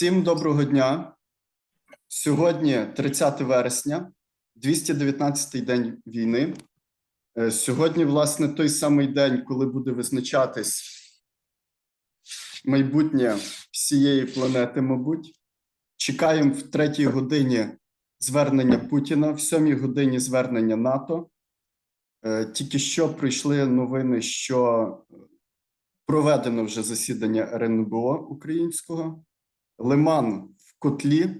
Всім доброго дня. Сьогодні 30 вересня, 219-й день війни. Е, Сьогодні, власне, той самий день, коли буде визначатись майбутнє всієї планети, мабуть. Чекаємо в третій годині звернення Путіна, в сьомій годині звернення НАТО. Е, Тільки що прийшли новини, що проведено вже засідання РНБО українського. Лиман в котлі.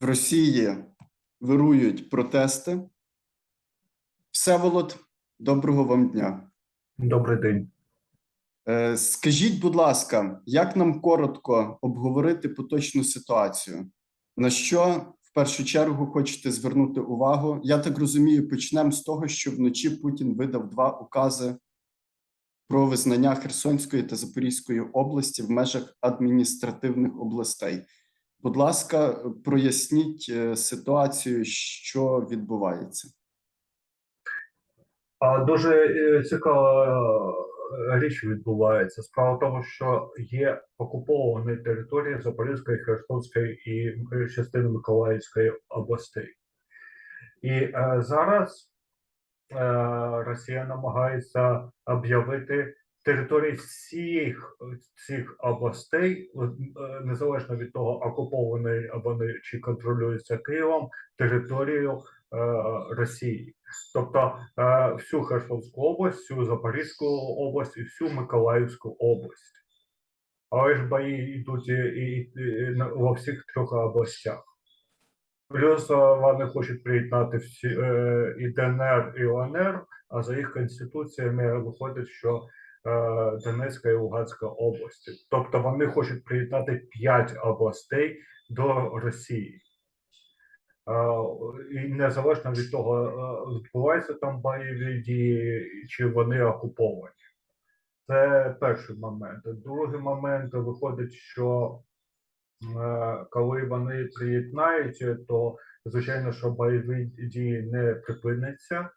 В Росії вирують протести. Всеволод, доброго вам дня. Добрий день. Е, Скажіть, будь ласка, як нам коротко обговорити поточну ситуацію? На що в першу чергу хочете звернути увагу? Я так розумію, почнемо з того, що вночі Путін видав два укази про визнання Херсонської та Запорізької області в межах адміністративних областей. Будь ласка, проясніть е, ситуацію, що відбувається. Дуже е, цікава е, річ відбувається. Справа в тому, що є окуповані території Запорізької, Херсонської і частини Миколаївської областей. І зараз Росія намагається об'явити території всіх цих областей, е, незалежно від того, окуповані вони чи контролюються Києвом, територію е, Росії. Тобто е, всю Херсонську область, всю Запорізьку область і всю Миколаївську область. Але ж бої йдуть і, і, і на- во всіх трьох областях. Плюс вони хочуть приєднати всі е, і ДНР, і ЛНР, а за їх конституціями виходить, що е, Донецька і Луганська області. Тобто вони хочуть приєднати п'ять областей до Росії. Е, І незалежно від того, відбуваються там бойові дії, чи вони окуповані. Це перший момент. Другий момент виходить, що коли вони приєднаються, то звичайно, що бойові дії не припиняться,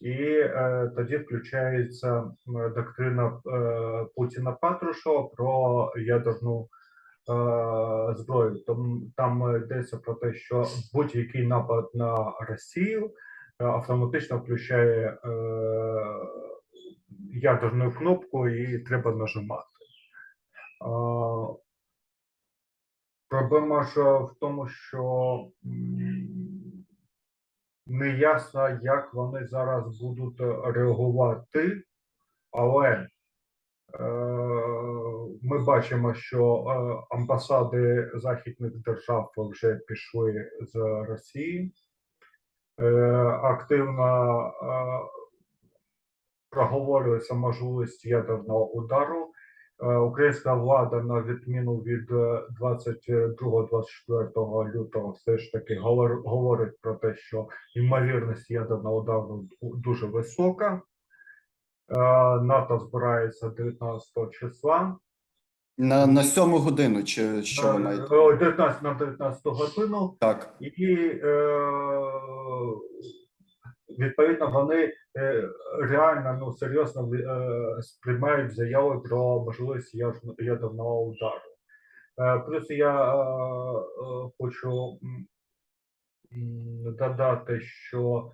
і е, тоді включається доктрина е, Путіна Патрушева про ядерну е, зброю. Там, там йдеться про те, що будь-який напад на Росію е, автоматично включає е, ядерну кнопку і треба нажимати. Е, Проблема ж в тому, що не ясно, як вони зараз будуть реагувати, але е, ми бачимо, що е, амбасади західних держав вже пішли з Росії. Е, активно проговорюється можливість ядерного удару. Е, Українська влада на відміну від е, 22-24 лютого все ж таки говор- говорить про те, що ймовірність ядерного удару дуже висока. Е, НАТО збирається 19 числа. На, на сьому годину, чи що ви Е, маєте? 19 на 19 годину. Так. І е, відповідно вони е, реально ну серйозно е, сприймають заяви про можливість ядерного удару. Е, плюс я хочу додати, що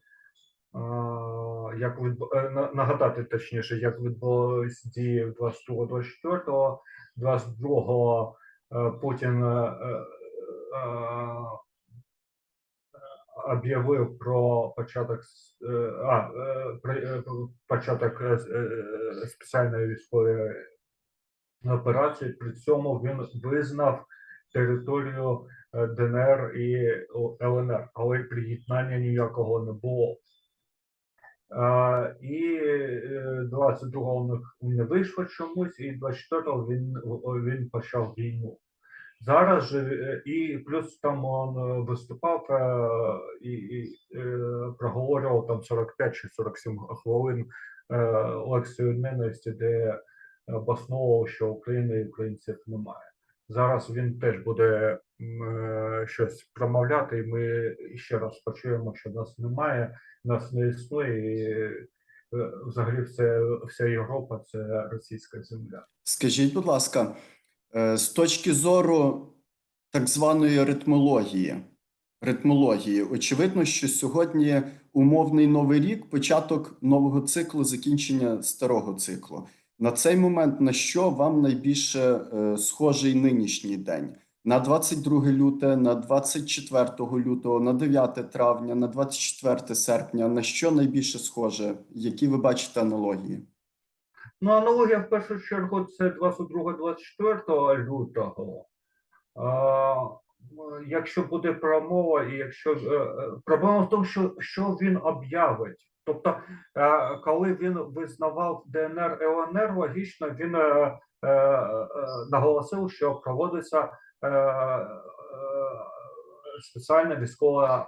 як відбу- нагадати точніше, як відбулись дії 22-24, 22-го е, Путін об'явив про початок е, а, е, при- е, початок спеціальної військової операції. При цьому він визнав територію ДНР і ЛНР, але приєднання ніякого не було. І е, 22-го у них не вийшло чомусь, і 24-го він, він почав війну. Зараз же е, і плюс там он е, виступав і, і е, проговорював там 45 чи 47 хвилин лекцію ненависті, де обосновував, що України і українців немає. Зараз він теж буде щось промовляти, і ми ще раз почуємо, що нас немає, нас не існує, і взагалі все, вся Європа це російська земля. Скажіть, будь ласка, З точки зору так званої ритмології, ритмології, очевидно, що сьогодні умовний новий рік, початок нового циклу, закінчення старого циклу. На цей момент на що вам найбільше е, схожий нинішній день? На 22 люте, на 24 лютого, на 9 травня, на 24 серпня. На що найбільше схоже? Які ви бачите аналогії? Ну, аналогія в першу чергу це 22-24 лютого. А, якщо буде промова, і якщо е, е, проблема в тому, що, що він об'явить. Тобто, е, коли він визнавав ДНР ЛНР, логічно він наголосив, що проводиться спеціальна військова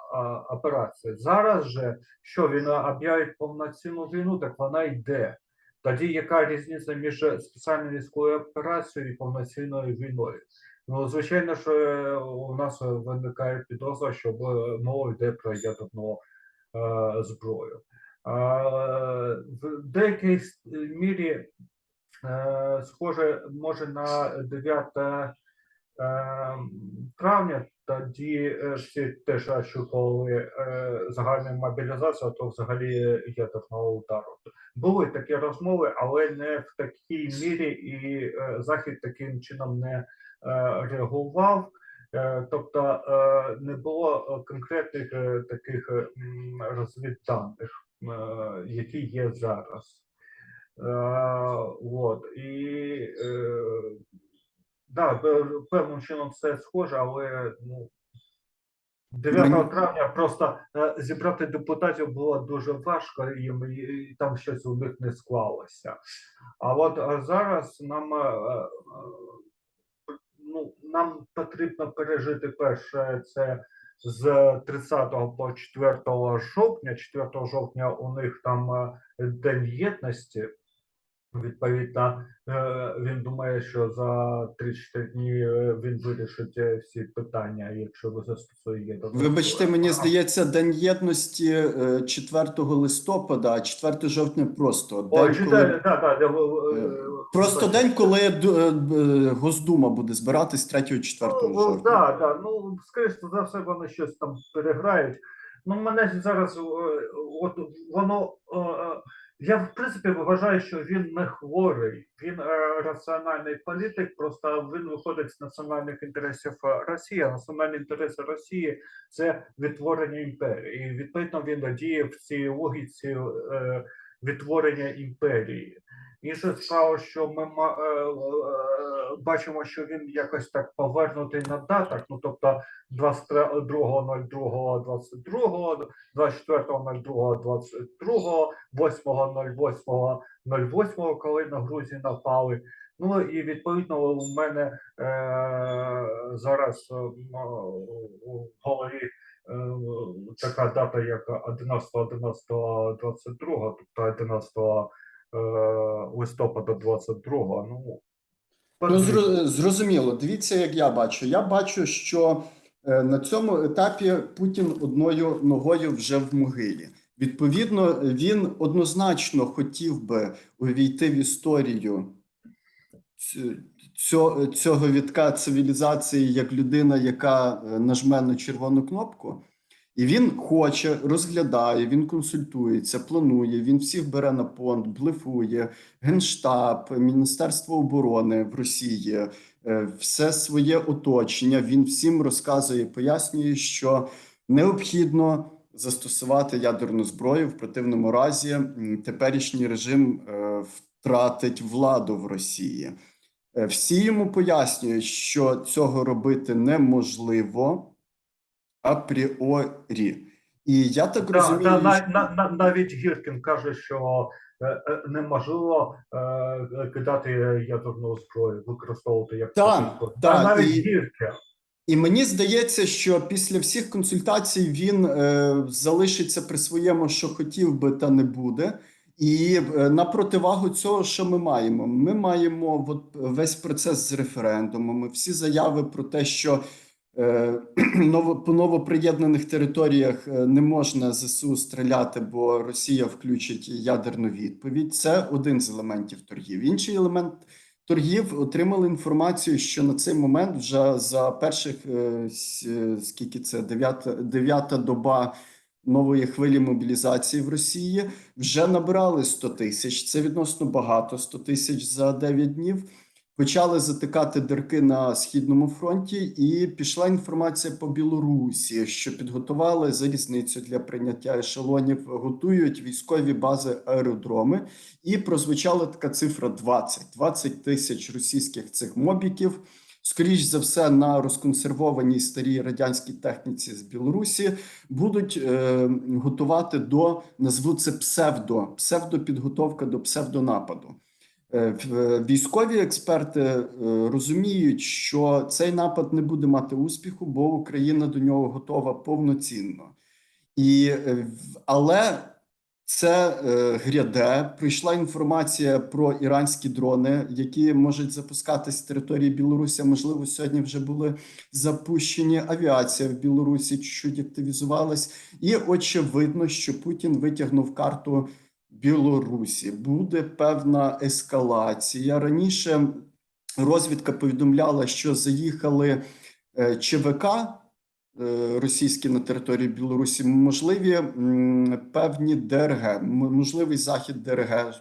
операція. Зараз же, що він об'явить повноцінну війну, так вона йде. Тоді яка різниця між спеціальною військовою операцією і повноцінною війною? Ну, звичайно, що е, у нас виникає підозра, що е, мова йде про ядерну е, зброю. Е, в деякій мірі е, схоже може на 9 е, травня, тоді е, теж очікували е, загальну мобілізацію, а то взагалі ядерного удару. Були такі розмови, але не в такій мірі, і е, Захід таким чином не е, реагував. Е, Тобто е, не було е, конкретних е, таких е, розвідданих, е, які є зараз. Е, От. І е, да, певним чином це схоже, але ну, 9 Мені- травня просто е, зібрати депутатів було дуже важко, і, і там щось у них не склалося. А от е, зараз нам, е, ну, нам потрібно пережити перше це з 30 по 4 жовтня. 4 жовтня у них там День єдності. Відповідно, е, він думає, що за 3-4 дні е, він вирішить е, всі питання, якщо ви застосує ядерну Вибачте, мені здається, День єдності е, 4 листопада, а 4 жовтня просто Ой, день, коли, да, да, просто день, коли ду- Госдума буде збиратись 3-4 Ну, жовтня. да, да, ну, скоріше за все, вони щось там переграють. Ну, мене зараз, от воно. Я в принципі вважаю, що він не хворий, він е, раціональний політик, просто він виходить з національних інтересів е, Росії. А національні інтереси Росії це відтворення імперії. І відповідно він діє в цій логіці е, відтворення імперії. Інша справа, що ми е, е, бачимо, що він якось так повернутий на датах. Ну тобто 22.02.22, 24.02.22, 8.08.08, коли на Грузію напали. Ну і відповідно у мене е, зараз е, у голові е, така дата, як 11.11.22, тобто 11 е, листопада 22. Ну, Ну, зрозуміло. Дивіться, як я бачу. Я бачу, що е, на цьому етапі Путін одною ногою вже в могилі. Відповідно, він однозначно хотів би увійти в історію цього вітка цивілізації як людина, яка е, нажме на червону кнопку. І він хоче, розглядає, він консультується, планує, він всіх бере на понт, блефує, Генштаб, Міністерство оборони в Росії, е, все своє оточення. Він всім розказує, пояснює, що необхідно застосувати ядерну зброю. В противному разі теперішній режим е, втратить владу в Росії. Е, Всі йому пояснюють, що цього робити неможливо апріорі. І я так Да, розумію, да, на, на, на, навіть Гіркін каже, що е, е, неможливо е, кидати ядерну зброю, використовувати як Так, таку. а навіть і- Гіркін. І мені здається, що після всіх консультацій він е, залишиться при своєму, що хотів би, та не буде. І е, на противагу цього, що ми маємо? Ми маємо от, весь процес з референдумами, всі заяви про те, що по новоприєднаних територіях е, не можна ЗСУ стріляти, бо Росія включить ядерну відповідь. Це один з елементів торгів. Інший елемент торгів отримали інформацію, що на цей момент вже за перших е, е, скільки це дев'ята дев'ята доба нової хвилі мобілізації в Росії вже набирали 100 тисяч. Це відносно багато 100 тисяч за 9 днів. Почали затикати дирки на східному фронті, і пішла інформація по Білорусі, що підготували залізницю для прийняття ешелонів, готують військові бази аеродроми. І прозвучала така цифра 20. 20 тисяч російських цих мобіків. Скоріш за все, на розконсервованій старій радянській техніці з Білорусі будуть е, готувати до назву це псевдо, псевдопідготовка до псевдонападу. Е, в- Військові експерти е, розуміють, що цей напад не буде мати успіху, бо Україна до нього готова повноцінно. І, е, але це е, гряде. Прийшла інформація про іранські дрони, які можуть запускатись з території Білорусі. Можливо, сьогодні вже були запущені. Авіація в Білорусі чуть активізувалась, і очевидно, що Путін витягнув карту Білорусі. Буде певна ескалація. Раніше розвідка повідомляла, що заїхали е, ЧВК е, російські на території Білорусі. Можливі певні ДРГ, можливий захід ДРГ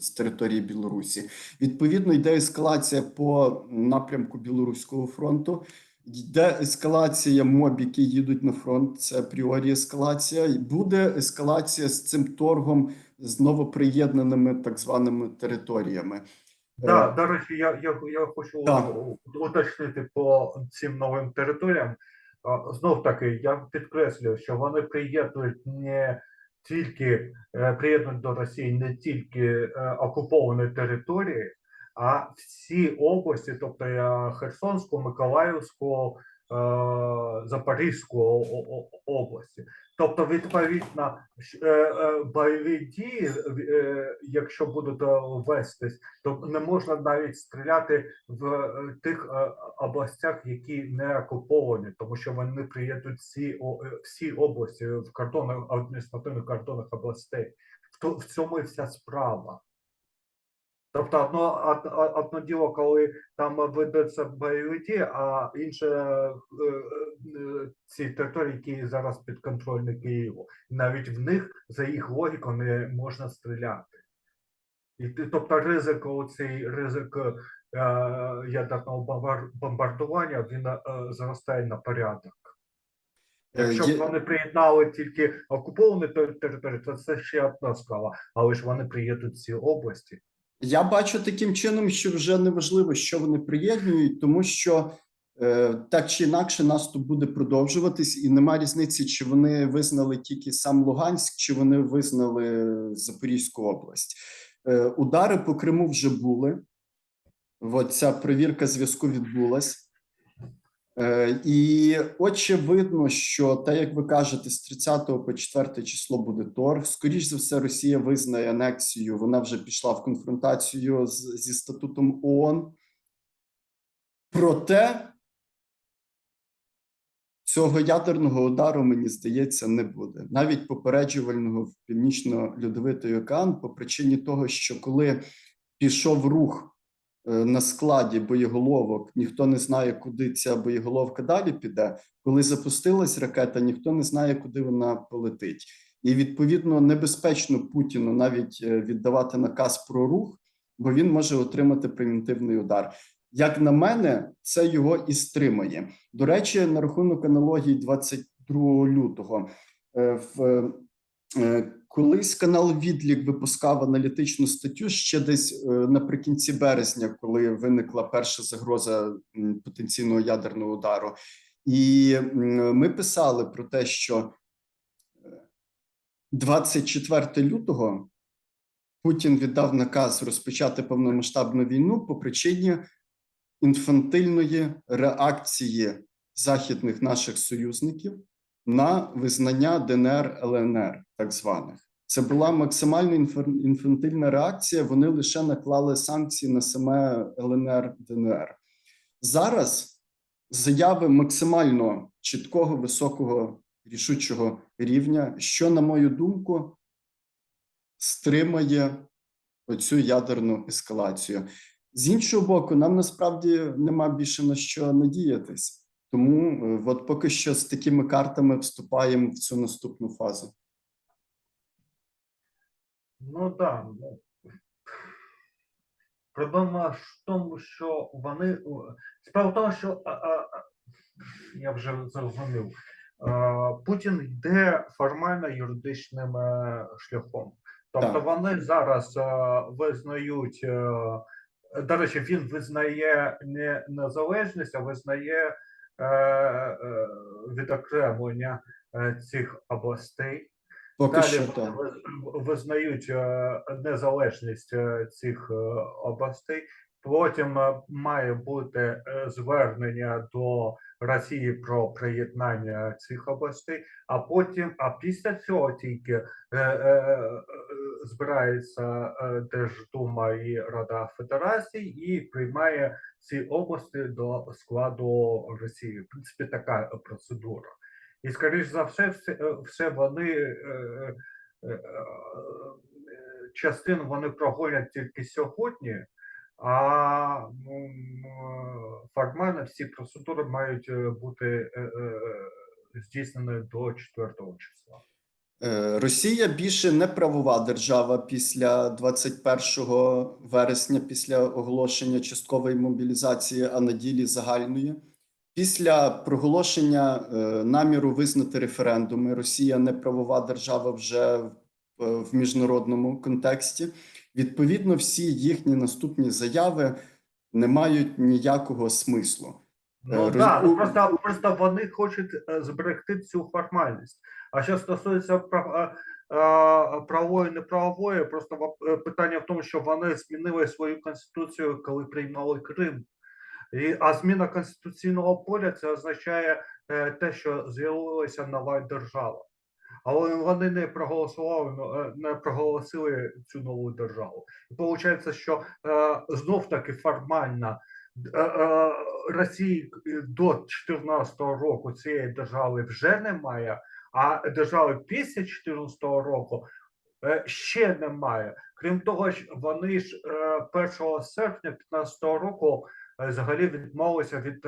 з території Білорусі. Відповідно, йде ескалація по напрямку Білоруського фронту. Йде ескалація моб, які їдуть на фронт. Це апріорі ескалація. Буде ескалація з цим торгом з новоприєднаними так званими територіями. Да, Е, до речі, я, я, я хочу Так. уточнити по цим новим територіям. Знов таки, я підкреслюю, що вони приєднують не тільки е, приєднують до Росії не тільки е, окуповані території, а всі області, тобто Херсонську, Миколаївську, е, о- області. Тобто, відповідно, е, е, бойові дії, якщо будуть вестись, то не можна навіть стріляти в тих областях, які не окуповані, тому що вони приєднують всі, всі області в кордонах адміністративних кордонах областей. В цьому і вся справа. Тобто, одно, од- од- одно діло, коли там ведеться бойові дії, а інше е, е, ці території, які зараз підконтрольні Києву, навіть в них за їх логікою не можна стріляти. І тобто ризик, оцей ризик е, ядерного бомбардування, він е, зростає на порядок. Е, Якщо б вони приєднали тільки окуповані тер- території, то це ще одна справа. Але ж вони приєднують ці області. Я бачу таким чином, що вже не важливо, що вони приєднують, тому що е, так чи інакше наступ буде продовжуватись, і нема різниці, чи вони визнали тільки сам Луганськ, чи вони визнали Запорізьку область. Е, удари по Криму вже були. От ця перевірка зв'язку відбулась. Е, і очевидно, що те, як ви кажете, з 30 по 4 число буде торг. Скоріш за все, Росія визнає анексію. Вона вже пішла в конфронтацію з, зі статутом ООН. Проте цього ядерного удару, мені здається, не буде. Навіть попереджувального в північно-льодовитий океан, по причині того, що коли пішов рух на складі боєголовок, ніхто не знає, куди ця боєголовка далі піде. Коли запустилась ракета, ніхто не знає, куди вона полетить. І відповідно небезпечно Путіну навіть е, віддавати наказ про рух, бо він може отримати превентивний удар. Як на мене, це його і стримає. До речі, на рахунок аналогії 22 лютого. Е, В е, колись канал Відлік випускав аналітичну статтю ще десь е, наприкінці березня, коли виникла перша загроза потенційного ядерного удару. І ми писали про те, що е, 24 лютого Путін віддав наказ розпочати повномасштабну війну по причині інфантильної реакції західних наших союзників на визнання ДНР ЛНР, так званих. Це була максимально інфантильна реакція. Вони лише наклали санкції на саме ЛНР ДНР. Зараз заяви максимально чіткого, високого, рішучого рівня, що, на мою думку, стримає оцю ядерну ескалацію. З іншого боку, нам насправді нема більше на що надіятись. Тому е, от поки що з такими картами вступаємо в цю наступну фазу. Ну так. Ну. Проблема в тому, що вони. Справа в тому, що а, а, а, я вже зрозумів. а, Путін йде формально юридичним е, шляхом. Тобто Так. вони зараз е, визнають. До речі, він визнає не незалежність, а визнає відокремлення е, цих областей. Поки Далі що так. визнають е, незалежність е, цих е, областей. Потім е, має бути е, звернення до Росії про приєднання цих областей, а потім, а після цього тільки е, збирається Держдума і Рада Федерацій і приймає ці області до складу Росії. В принципі, така процедура. І, скоріш за все, все, вони частину вони прогонять тільки сьогодні, а ну, е, формально всі процедури мають е, бути е, е, здійснені до 4 числа. Е, Росія більше не правова держава після 21 вересня, після оголошення часткової мобілізації, а на ділі загальної. Після проголошення е, наміру визнати референдуми, Росія не правова держава вже е, в міжнародному контексті. Відповідно, всі їхні наступні заяви не мають ніякого смислу. Ну Е, так, ну, просто, просто вони хочуть е, зберегти цю формальність. А що стосується прав, е, е, правової неправової, просто питання в тому, що вони змінили свою конституцію, коли приймали Крим. І, а зміна конституційного поля це означає те, що з'явилася нова держава. Але вони не проголосували, е, не проголосили цю нову державу. І виходить, що е, знов таки формально е, Росії до 2014 року цієї держави вже немає, а держави після 2014 року ще немає. Крім того, вони ж е, 1 серпня 2015 року взагалі відмовилися від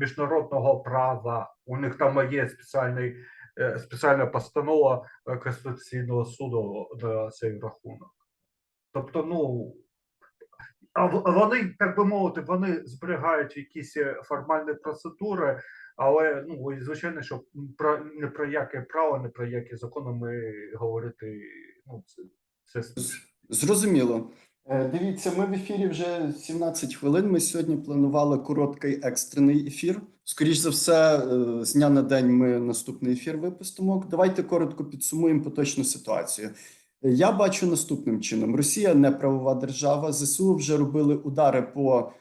міжнародного права. У них там є спеціальний спеціальна постанова е, Конституційного суду на цей рахунок. Тобто, ну а вони, так би мовити, вони зберігають якісь е, формальні процедури, але ну і звичайно, що про не про яке право, не про які закони ми говорити. Ну це, це Зрозуміло. Е, Дивіться, ми в ефірі вже 17 хвилин. Ми сьогодні планували короткий екстрений ефір. Скоріш за все, е, з дня на день ми наступний ефір випустимо. Давайте коротко підсумуємо поточну ситуацію. Я бачу наступним чином: Росія не правова держава. ЗСУ вже робили удари по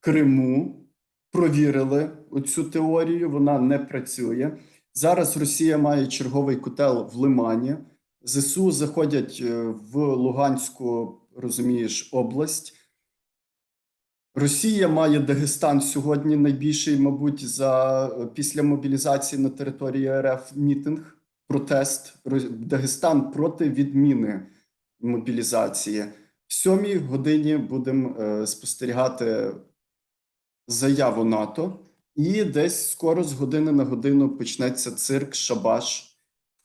Криму, провірили оцю теорію. Вона не працює. Зараз Росія має черговий котел в Лимані. ЗСУ заходять е, в Луганську, розумієш, область. Росія має Дагестан сьогодні найбільший, мабуть, за після мобілізації на території РФ мітинг, протест. Дагестан проти відміни мобілізації. В сьомій годині будемо е, спостерігати заяву НАТО, і десь скоро з години на годину почнеться цирк Шабаш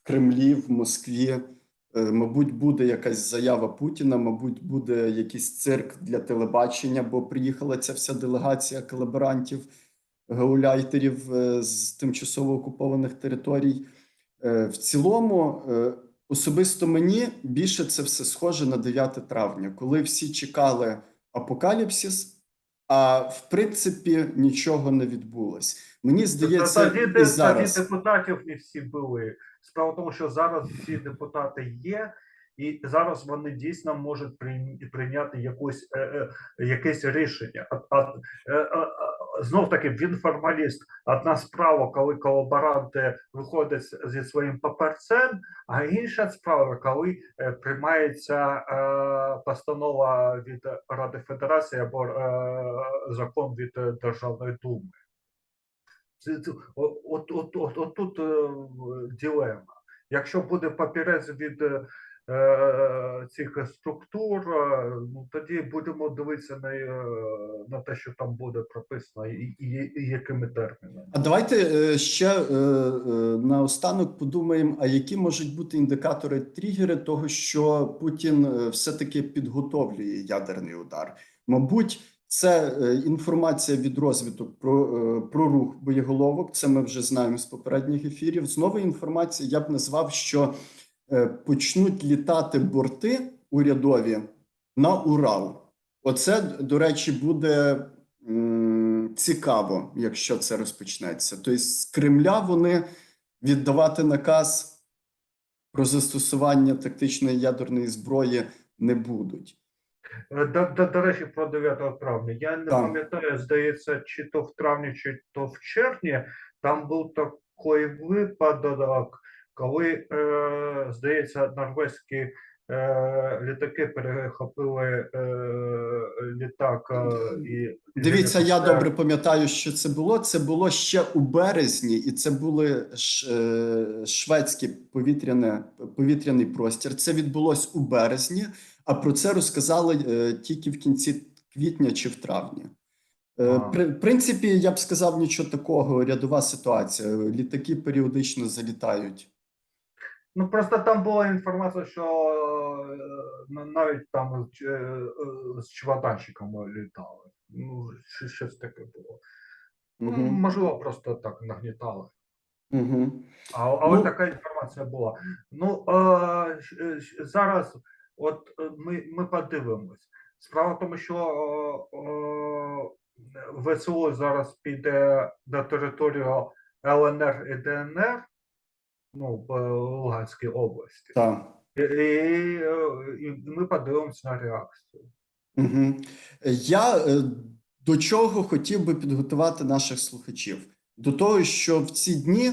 в Кремлі, в Москві. Е, Мабуть, буде якась заява Путіна, мабуть, буде якийсь цирк для телебачення, бо приїхала ця вся делегація колаборантів, гауляйтерів е, з тимчасово окупованих територій. Е, В цілому, особисто мені більше це все схоже на 9 травня, коли всі чекали апокаліпсис, а в принципі нічого не відбулось. Мені здається, тоді, і де- тоді зараз. депутатів не всі були. Справа в тому, що зараз всі депутати є, і зараз вони дійсно можуть прийняти, якусь, е, е, якесь рішення. А, а, е, е, знов таки він формаліст. Одна справа, коли колаборанти виходять зі своїм паперцем, а інша справа, коли приймається постанова від Ради Федерації або закон від Державної думи. Це, це, от, от, от, от тут е, дилема. Якщо буде папірець від е, е, цих структур, е, ну тоді будемо дивитися на, е, на те, що там буде прописано, і, і, і якими термінами. А давайте ще е, наостанок подумаємо, а які можуть бути індикатори тригери того, що Путін е, все-таки підготовлює ядерний удар. Мабуть, це е, інформація від розвиток про, е, про рух боєголовок. Це ми вже знаємо з попередніх ефірів. Знову інформація я б назвав, що е, почнуть літати борти урядові на Урал. Оце, до речі, буде цікаво, якщо це розпочнеться. Тобто з Кремля вони віддавати наказ про застосування тактичної ядерної зброї не будуть. Е, До, до, до речі, про 9 травня. Я не пам'ятаю, здається, чи то в травні, чи то в червні. Там був такий випадок, коли, е, здається, норвезькі е, літаки перехопили е, літак. Е, і Дивіться, я добре пам'ятаю, що це було. Це було ще у березні, і це були ш, е, шведський повітряне, повітряний простір. Це відбулось у березні, а про це розказали е, тільки в кінці квітня чи в травні. Е, При в принципі, я б сказав нічого такого. Рядова ситуація. Літаки періодично залітають. Ну просто там була інформація, що е, навіть там з, е, літали. Ну, щось- таке було. Ну, Угу. можливо, просто так нагнітали. Угу. А, але Ну- така інформація була. Ну е, зараз, от е, ми, ми подивимось. Справа в тому, що е, е, ВСУ зараз піде на територію ЛНР і ДНР, ну, в Луганській області. Так. І, і, і ми подивимося на реакцію. Угу. Я до чого хотів би підготувати наших слухачів? До того, що в ці дні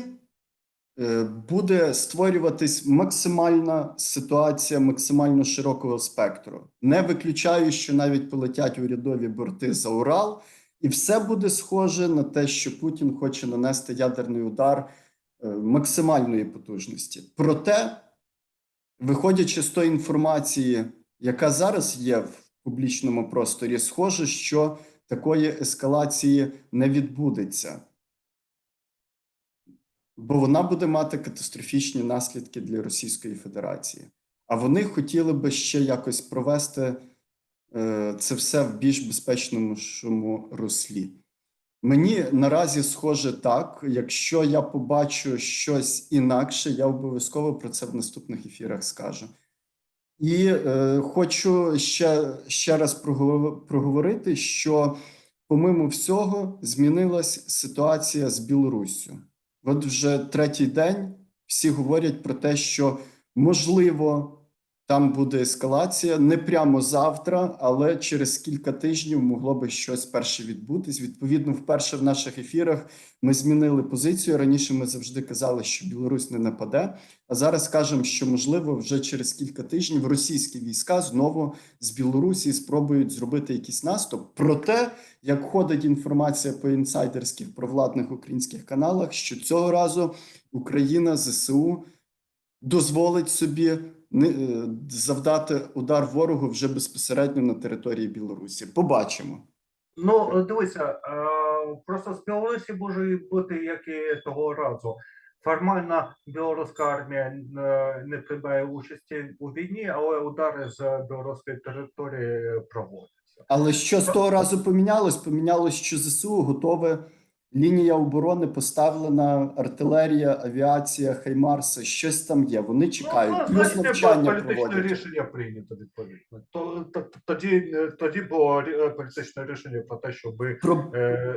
буде створюватись максимальна ситуація максимально широкого спектру. Не виключаю, що навіть полетять урядові борти за Урал, і все буде схоже на те, що Путін хоче нанести ядерний удар е, максимальної потужності. Проте, виходячи з тої інформації, яка зараз є в публічному просторі, схоже, що такої ескалації не відбудеться, бо вона буде мати катастрофічні наслідки для Російської Федерації. А вони хотіли би ще якось провести е, це все в більш безпечному руслі. Мені наразі схоже так. Якщо я побачу щось інакше, я обов'язково про це в наступних ефірах скажу. І е, хочу ще, ще раз прогово- проговорити, що, помимо всього, змінилась ситуація з Білоруссю. От вже третій день всі говорять про те, що можливо там буде ескалація не прямо завтра, але через кілька тижнів могло би щось перше відбутись. Відповідно, вперше в наших ефірах ми змінили позицію. Раніше ми завжди казали, що Білорусь не нападе. А зараз кажемо, що можливо вже через кілька тижнів російські війська знову з Білорусі спробують зробити якийсь наступ. Проте, як ходить інформація по інсайдерських провладних українських каналах, що цього разу Україна ЗСУ дозволить собі завдати удар ворогу вже безпосередньо на території Білорусі. Побачимо. Ну, дивися, е, просто з Білорусі може бути як і того разу. Формально білоруська армія е, не приймає участі у війні, але удари з білоруської території проводяться. Але що з того разу помінялось? Помінялось, що ЗСУ готове. Лінія оборони поставлена, артилерія, авіація, Хаймарси, щось там є. Вони чекають. Ну, Плюс навчання політичне проводять. рішення прийнято відповідно. То, то- тоді, е, тоді було рі- політичне рішення про те, щоб Про... е,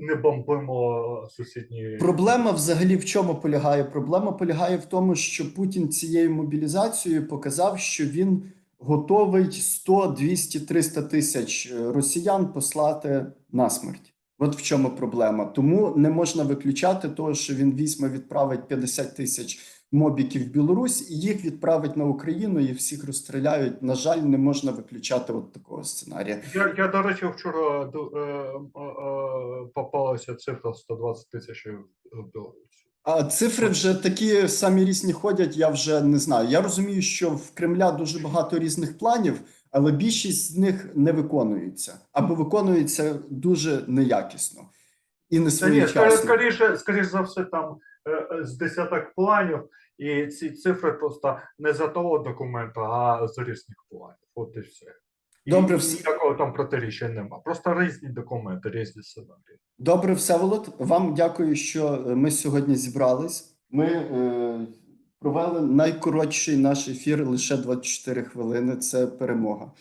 не бомбимо сусідні. Проблема взагалі в чому полягає? Проблема полягає в тому, що Путін цією мобілізацією показав, що він готовий 100, 200, 300 тисяч е, росіян послати на смерть. От в чому проблема. Тому не можна виключати того, що він візьме відправить 50 тисяч мобіків в Білорусь і їх відправить на Україну і всіх розстріляють. На жаль, не можна виключати от такого сценарія. Я, я, до речі, вчора е, е, е, попалася цифра 120 тисяч в Білорусі. А цифри вже такі самі різні ходять, я вже не знаю. Я розумію, що в Кремля дуже багато різних планів, але більшість з них не виконується або виконується дуже неякісно і не своєчасно. скоріше, скоріше, за все, там е, е, з десяток планів, і ці цифри просто не за того документа, а з різних планів. От і все. Добре, все. ніякого там протиріччя нема. Просто різні документи, різні сценарії. Добре, Всеволод, вам дякую, що е, ми сьогодні зібрались. Ми е, провели найкоротший наш ефір лише 24 хвилини. Це перемога.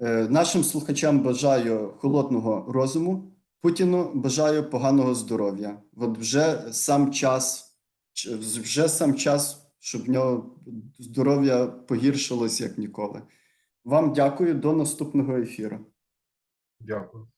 Е, нашим слухачам бажаю холодного розуму. Путіну бажаю поганого здоров'я. От вже сам час, вже сам час, щоб в нього здоров'я погіршилось як ніколи. Вам дякую до наступного ефіру. Дякую.